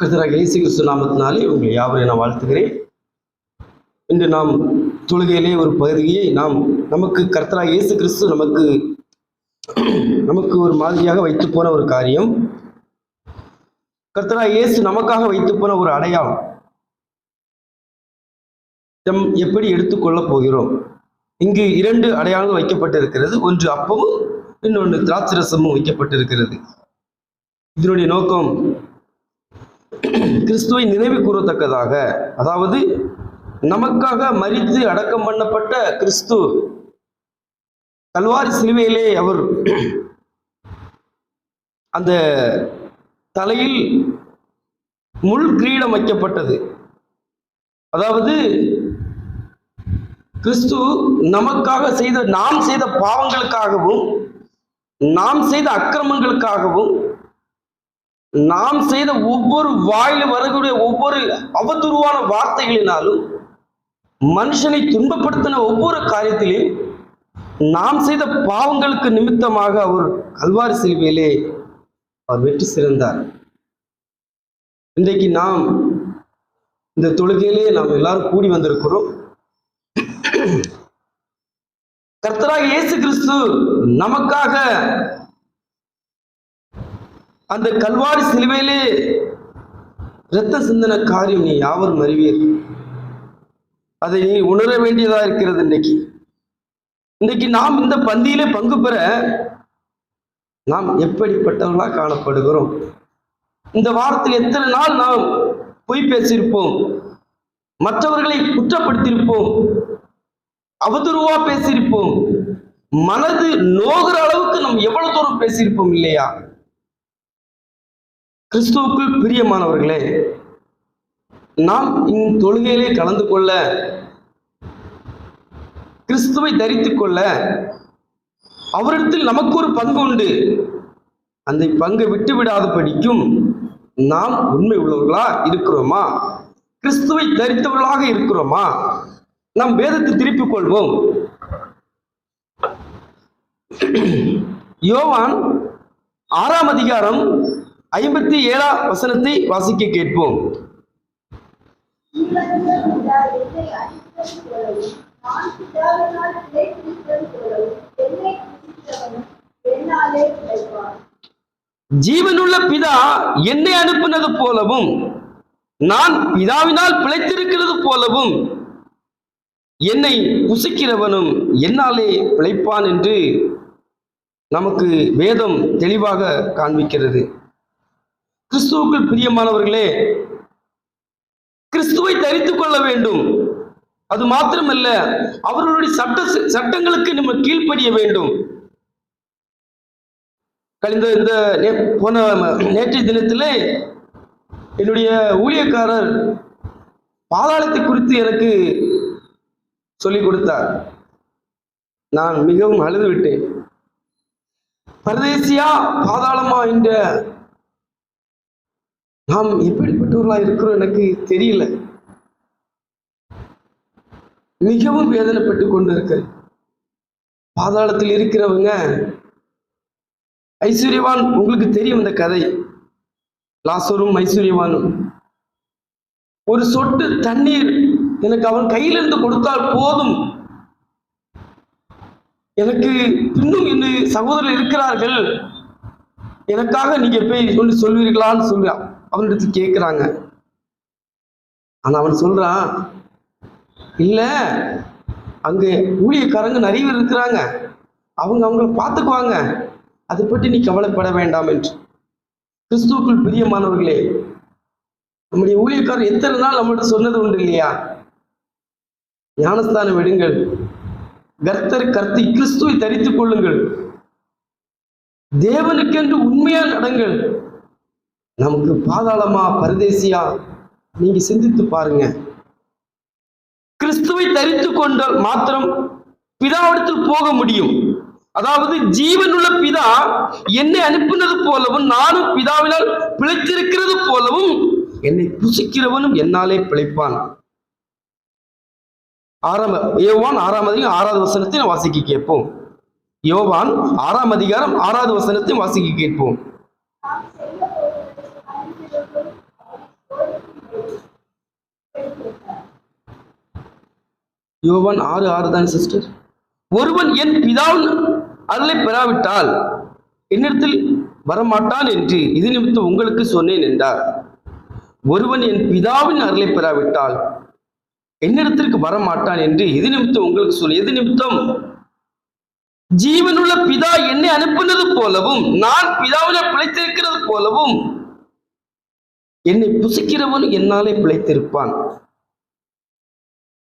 கர்த்தராக இயேசு கிறிஸ்து நாமத்தினாலே உங்களை யாவரையும் நான் வாழ்த்துகிறேன். இன்று நாம் தொழுகையிலே ஒரு பகுதியை நாம் நமக்கு கர்த்தராக இயேசு கிறிஸ்து நமக்கு நமக்கு ஒரு மாதிரியாக வைத்து போன ஒரு காரியம். கர்த்தராக இயேசு நமக்காக வைத்து போன ஒரு அடையாளம். நம் எப்படி எடுத்துக்கொள்ளப் போகிறோம்? இங்கு இரண்டு அடையாளங்கள் வைக்கப்பட்டிருக்கிறது. ஒன்று அப்பமும் இன்னொன்று திராட்சரசமும் வைக்கப்பட்டிருக்கிறது. இதனுடைய நோக்கம் கிறிஸ்துவை நினைவு கூறத்தக்கதாக. அதாவது நமக்காக மறித்து அடக்கம் பண்ணப்பட்ட கிறிஸ்து கல்வாரி சிலுவையிலே அவர் அந்த தலையில் முள் கிரீடம் வைக்கப்பட்டது. அதாவது கிறிஸ்து நமக்காக செய்த நாம் செய்த பாவங்களுக்காகவும் நாம் செய்த அக்கிரமங்களுக்காகவும் நாம் செய்த ஒவ்வொரு வாயில் வரக்கூடிய ஒவ்வொரு அவதூறுவான வார்த்தைகளினாலும் மனுஷனை துன்பப்படுத்தின ஒவ்வொரு காரியத்திலையும் நாம் செய்த பாவங்களுக்கு நிமித்தமாக அவர் கல்வாரி சிலுவையிலே அவர் வெற்றி சிறந்தார். இன்றைக்கு நாம் இந்த தொழுகையிலே நாம் எல்லாரும் கூடி வந்திருக்கிறோம். கர்த்தராக இயேசு கிறிஸ்து நமக்காக அந்த கல்வாரி சிலுவையிலே இரத்த சிந்தன காரியம் நீ யாவரும் அறிவீர் அதை நீ உணர வேண்டியதா இருக்கிறது இன்னைக்கு இன்னைக்கு நாம் இந்த பந்தியிலே பங்கு பெற நாம் எப்படிப்பட்டவர்களா காணப்படுகிறோம்? இந்த வாரத்தில் எத்தனை நாள் நாம் பொய் பேசியிருப்போம்? மற்றவர்களை குற்றப்படுத்தியிருப்போம்? அவதூறுவா பேசியிருப்போம்? மனது நோகிற அளவுக்கு நாம் எவ்வளவு தூரம் பேசியிருப்போம் இல்லையா? கிறிஸ்துவுக்குள் பிரியமானவர்களே நாம் இந்த தொழுகையிலே கலந்து கொள்ள கிறிஸ்துவை தரித்துக் கொள்ள அவரிடத்தில் நமக்கு ஒரு பங்கு உண்டு. அந்த பங்கை விட்டு படிக்கும் நாம் உண்மை உள்ளவர்களா இருக்கிறோமா? கிறிஸ்துவை தரித்தவர்களாக இருக்கிறோமா? நாம் வேதத்தை திருப்பிக் கொள்வோம். யோவான் ஆறாம் அதிகாரம் ஐம்பத்தி ஏழாம் வசனத்தை வாசிக்க கேட்போம். ஜீவனுள்ள பிதா என்னை அனுப்பினது போலவும் நான் பிதாவினால் பிழைத்திருக்கிறது போலவும் என்னை புசிக்கிறவனும் என்னாலே பிழைப்பான் என்று நமக்கு வேதம் தெளிவாக காண்பிக்கிறது. கிறிஸ்துவுக்குள் பிரியமானவர்களே கிறிஸ்துவை தரித்துக் கொள்ள வேண்டும். அது மாத்திரமல்ல அவர்களுடைய சட்ட சட்டங்களுக்கு நம்ம கீழ்ப்படிய வேண்டும். கழிந்த இந்த போன நேற்றைய தினத்திலே என்னுடைய ஊழியக்காரர் பாதாளத்தை குறித்து எனக்கு சொல்லிக் கொடுத்தார். நான் மிகவும் அழுது விட்டேன் பரதேசியா பாதாளமா என்ற நாம் எப்படிப்பட்டவர்களா இருக்கிறோம் எனக்கு தெரியல. மிகவும் வேதனைப்பட்டு கொண்டு இருக்கிறேன் பாதாளத்தில் இருக்கிறவங்க ஐஸ்வர்யவான் உங்களுக்கு தெரியும் இந்த கதை. லாசரும் ஐஸ்வர்யவானும். ஒரு சொட்டு தண்ணீர் எனக்கு அவன் கையிலிருந்து கொடுத்தால் போதும். எனக்கு இன்னும் இன்னும் சகோதரர் இருக்கிறார்கள். எனக்காக நீங்க போய் சொல்லி சொல்வீர்களான்னு சொல்லி அவனிடத்தில் கேட்குறாங்க ஆனா அவன் சொல்றான் இல்ல அங்க ஊழியக்காரங்க நிறைய பேர் இருக்கிறாங்க. அவங்க அவங்கள பார்த்துக்குவாங்க அதை பற்றி நீ கவலைப்பட வேண்டாம் என்று. கிறிஸ்துவுக்குள் பிரியமானவர்களே நம்முடைய ஊழியக்காரர் எத்தனை நாள் நம்மள்ட்ட சொன்னது உண்டு இல்லையா? ஞானஸ்தானம் விடுங்கள் கர்த்தர் கர்த்தி கிறிஸ்துவை தரித்துக் கொள்ளுங்கள். தேவனுக்கென்று உண்மையா நடங்கள். நமக்கு பாதாளமா பரதேசியா நீங்க சிந்தித்து பாருங்க. கிறிஸ்துவை தரித்து கொண்டால் மாத்திரம் பிதாவிடத்தில் போக முடியும். அதாவது ஜீவனுள்ள பிதா என்னை அனுப்பினது போலவும் நானும் பிதாவினால் பிழைத்திருக்கிறது போலவும் என்னை புசிக்கிறவனும் என்னாலே பிழைப்பான். ஆறாம் யோவான் ஆறாம் அதிகாரம் ஆறாவது வசனத்தை வாசிக்க கேட்போம். யோவான் ஆறாம் அதிகாரம் ஆறாவது வசனத்தை வாசிக்க கேட்போம். யோவான் ஆறு ஆறு தானே சிஸ்டர் ஒருவன் என் பிதாவின் அருளை பெறாவிட்டால் என்னிடத்தில் வரமாட்டான் என்று இது நிமித்தம் உங்களுக்கு சொன்னேன் என்றார். ஒருவன் என் பிதாவின் அருளை பெறாவிட்டால் என்னிடத்திற்கு வரமாட்டான் என்று இது நிமித்தம் உங்களுக்கு சொல்லி எது நிமித்தம் ஜீவனுள்ள பிதா என்னை அனுப்பினது போலவும் நான் பிதாவினை பிழைத்திருக்கிறது போலவும் என்னை புசிக்கிறவன் என்னாலே பிழைத்திருப்பான்.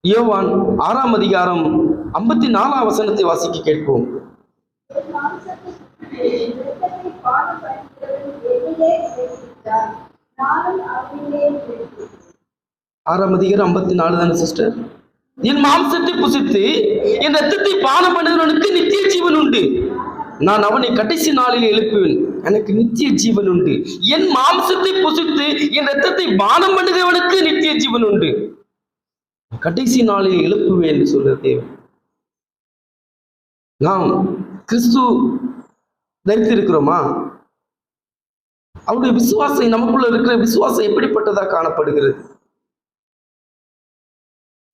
யோவான் ஆறாம் அதிகாரம் ஐம்பத்தி நாலாம் வசனத்தை வாசிக்க கேட்போம். ஆறாம் அதிகாரம் ஐம்பத்தி நாலு தானே சிஸ்டர் என் மாம்சத்தை புசித்து என் ரத்தத்தை பானம் பண்ணுகிறவனுக்கு நித்திய ஜீவன் உண்டு. நான் அவனை கடைசி நாளில் எழுப்புவேன். எனக்கு நித்திய ஜீவன் உண்டு. என் மாம்சத்தை புசித்து என் ரத்தத்தை பானம் பண்ணுகிறவனுக்கு நித்திய ஜீவன் உண்டு. கடைசி நாளில் எழுப்புவேன் என்று சொல்ற தேவன். நாம் கிறிஸ்து தரித்திருக்கிறோமா? அவருடைய விசுவாசம் நமக்குள்ள இருக்கிற விசுவாசம் எப்படிப்பட்டதா காணப்படுகிறது?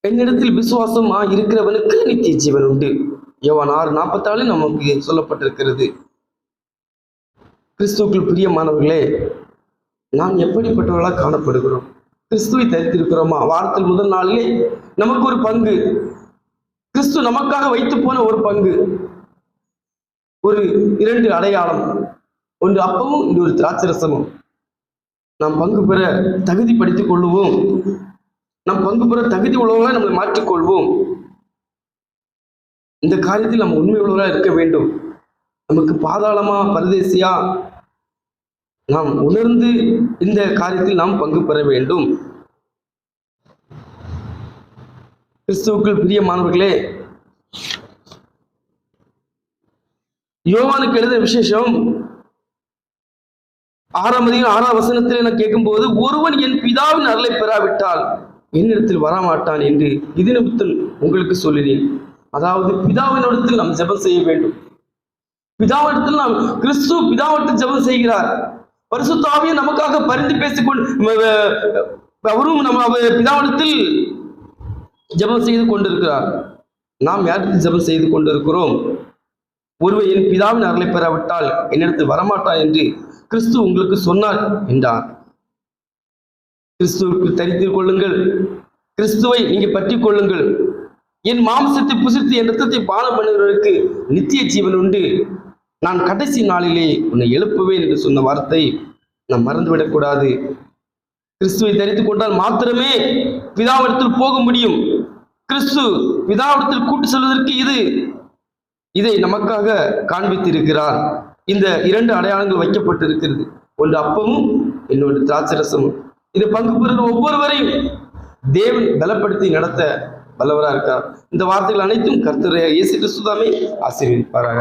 என்னிடத்தில் விசுவாசமா இருக்கிறவனுக்கு நித்திய ஜீவன் உண்டு. யோவான் ஆறு நாற்பத்தாலு நமக்கு சொல்லப்பட்டிருக்கிறது. கிறிஸ்துவுக்குள் பிரியமானவர்களே நாம் எப்படிப்பட்டவர்களாக காணப்படுகிறோம்? கிறிஸ்துவை தரித்திருக்கிறோமா? வாரத்தில் முதல் நாளிலே நமக்கு ஒரு பங்கு. கிறிஸ்து நமக்காக வைத்து போன ஒரு பங்கு. ஒரு இரண்டு அடையாளம். ஒன்று அப்பமும் இது ஒரு திராட்சரசமும். நாம் பங்கு பெற படித்துக் கொள்வோம் நாம் பங்கு பெற தகுதி உள்ளவங்களை நம்மளை மாற்றிக்கொள்வோம் இந்த காரியத்தில் நம்ம உண்மை உள்ளவராக இருக்க வேண்டும். நமக்கு பாதாளமா பரதேசியா நாம் உணர்ந்து இந்த காரியத்தில் நாம் பங்கு பெற வேண்டும். கிறிஸ்துவுக்குள் பிரியமானவர்களே யோவானுக்கு எழுத விசேஷம் ஆறாம் அதிகம் ஆறாம் வசனத்தில் கேட்கும் கேட்கும்போது ஒருவன் என் பிதாவின் அருளை பெறாவிட்டால் என்னிடத்தில் வரமாட்டான் என்று இது நிமித்தம் உங்களுக்கு சொல்லினேன். அதாவது பிதாவினிடத்தில் நாம் ஜெபம் செய்ய வேண்டும். பிதாவிடத்தில் நாம் கிறிஸ்து பிதாவிடத்தில் ஜெபம் செய்கிறார். பரிசுத்தாவிய நமக்காக பரிந்து பேசிக்கொண்டு அவரும் நம்ம அவர் பிதாவிடத்தில் ஜெபம் செய்து கொண்டிருக்கிறார். நாம் யாருக்கு ஜெபம் செய்து கொண்டிருக்கிறோம்? ஒருவன் என் பிதாவின் அருளை பெறாவிட்டால் என்னிடத்தில் வரமாட்டா என்று கிறிஸ்து உங்களுக்கு சொன்னார் என்றார். கிறிஸ்துவுக்கு தரித்து கொள்ளுங்கள். கிறிஸ்துவை நீங்க பற்றி கொள்ளுங்கள். என் மாம்சத்தை புசித்து என் ரத்தத்தை பானம் பண்ணுகிறவருக்கு நித்திய ஜீவன் உண்டு. நான் கடைசி நாளிலே உன்னை எழுப்புவேன் என்று சொன்ன வார்த்தை நாம் மறந்துவிடக்கூடாது கிறிஸ்துவை தரித்துக் கொண்டால் மாத்திரமே பிதாவிடத்தில் போக முடியும். கிறிஸ்து பிதாவிடத்தில் கூட்டு செல்வதற்கு இது. இதை நமக்காக காண்பித்திருக்கிறார். இந்த இரண்டு அடையாளங்கள் வைக்கப்பட்டிருக்கிறது. ஒன்று அப்பமும் இன்னொன்று திராட்சரசமும். இது பங்கு பெறுகிற ஒவ்வொருவரையும் தேவன் பலப்படுத்தி நடத்த வல்லவராக இருக்கார். இந்த வார்த்தைகள் அனைத்தும் கர்த்தரையாக இயேசு கிறிஸ்துதாமே ஆசீர்வதிப்பாராக.